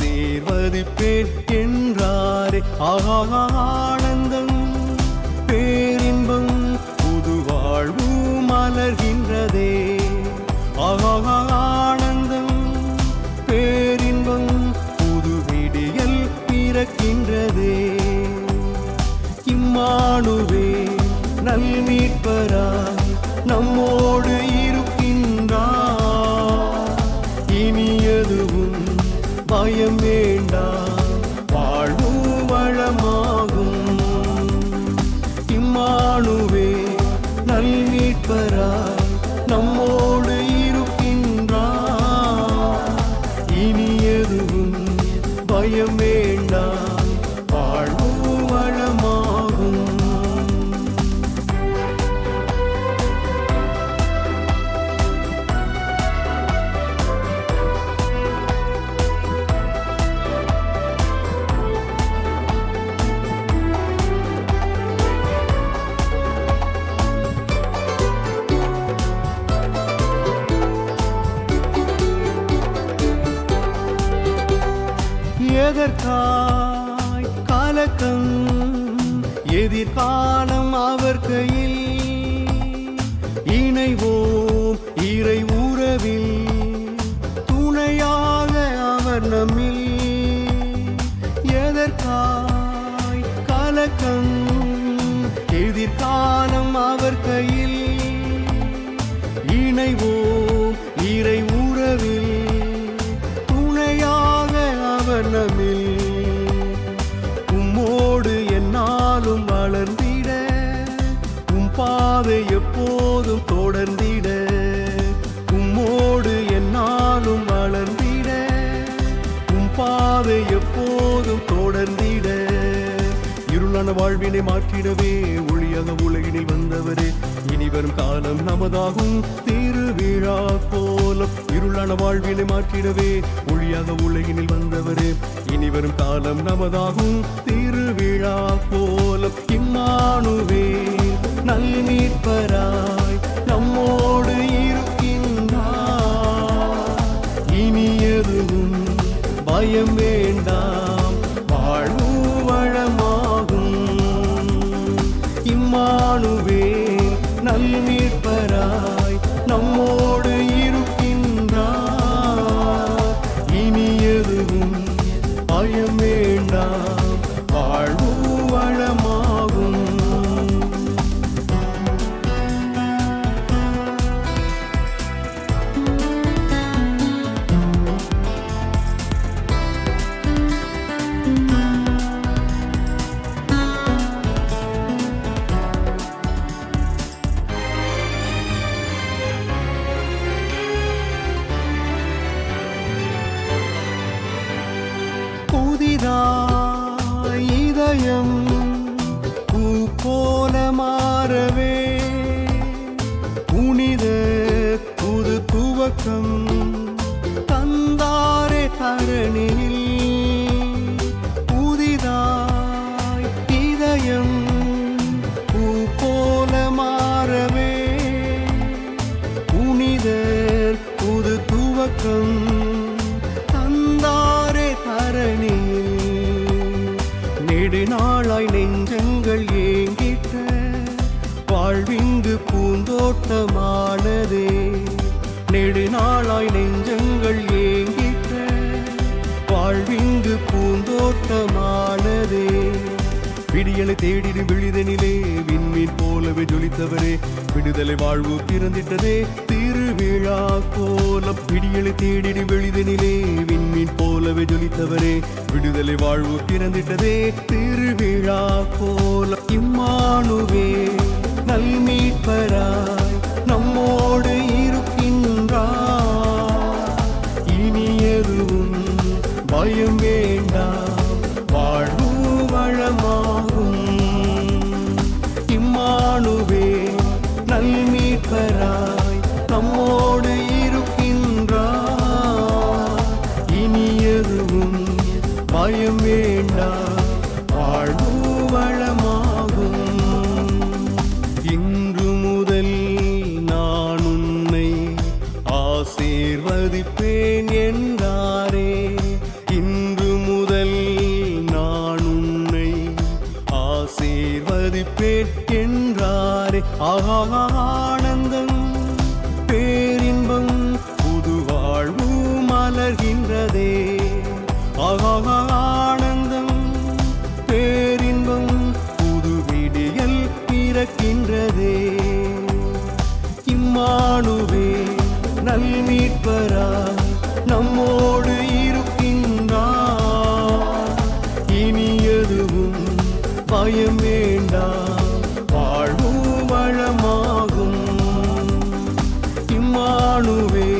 ஆசீர்வதிப்பேன் என்றாரே. ஆஹா. बरा எதற்காய் காலக்கம் எதிர்காலம் அவர் கையில். இணைவோம் இறை உறவில் துணையாக அவர் நம்மில். எதற்காய் கலக்கம் எதிர்காலம் அவர் கையில். இணைவோம் பாதை எப்போதும் தொடர்ந்திட உம்மோடு என்னாலும் வளர்ந்திட உம் பாதை எப்போதும் தொடர்ந்திட. இருளான வாழ்வினை மாற்றிடவே ஒளியாக உலகினில் வந்தவரே இனி வரும் காலம் நமதாகும் திருவிழா போலம். இருளான வாழ்வினை மாற்றிடவே ஒளியாக உலகினில் வந்தவரே இனி வரும் காலம் நமதாகும் திருவிழா போலம். இம்மானுவே நல்மீட்பராய் நம்மோடு இருக்கின்றார். இனி எதுவும் பயம் துவக்கம் தந்தாரே தரணியில் புதிதாய் இதயம் பூ போல மாறவே. புனிதர் புது துவக்கம். தந்தாரே தரணியில் நெடுநாளாய் நெஞ்சங்கள் ஏங்கிட்ட. வாழ்விங்கு பூந்தோட்டமானதே நாளாய் நெஞ்சங்கள் ஏங்கிட்ட வாழ்விங்கு பூந்தோட்டமானதே. விடியலை தேடிடும் விழிதனிலே விண்மீன் போலவே ஜொலித்தவரே. விடுதலை வாழ்வு பிறந்திட்டதே திருவிழா கோலம். விடியலை தேடிடும் விழிதனிலே விண்மீன் போலவே ஜொலித்தவரே. விடுதலை வாழ்வு பிறந்திட்டதே திருவிழா கோலம். இம்மானுவே. பயம் வேண்டாம் வாழ்வு வளமாகும். இன்று முதல் நான் உன்னை ஆசீர்வதிப்பேன் என்றாரே. இன்று முதல் நான் உன்னை ஆசீர்வதிப்பேன் என்றாரே. ஆஹா. இம்மானுவே நல்மீட்பராய் நம்மோடு இருக்கின்றார். இனி எதுவும் பயம் வேண்டாம் வாழ்வு வளமாகும். இம்மானுவே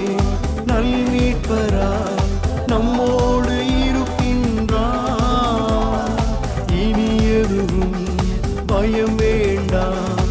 நல்மீட்பராய் நம்மோடு இருக்கின்றார். இனி எதுவும் பயம் வேண்டாம்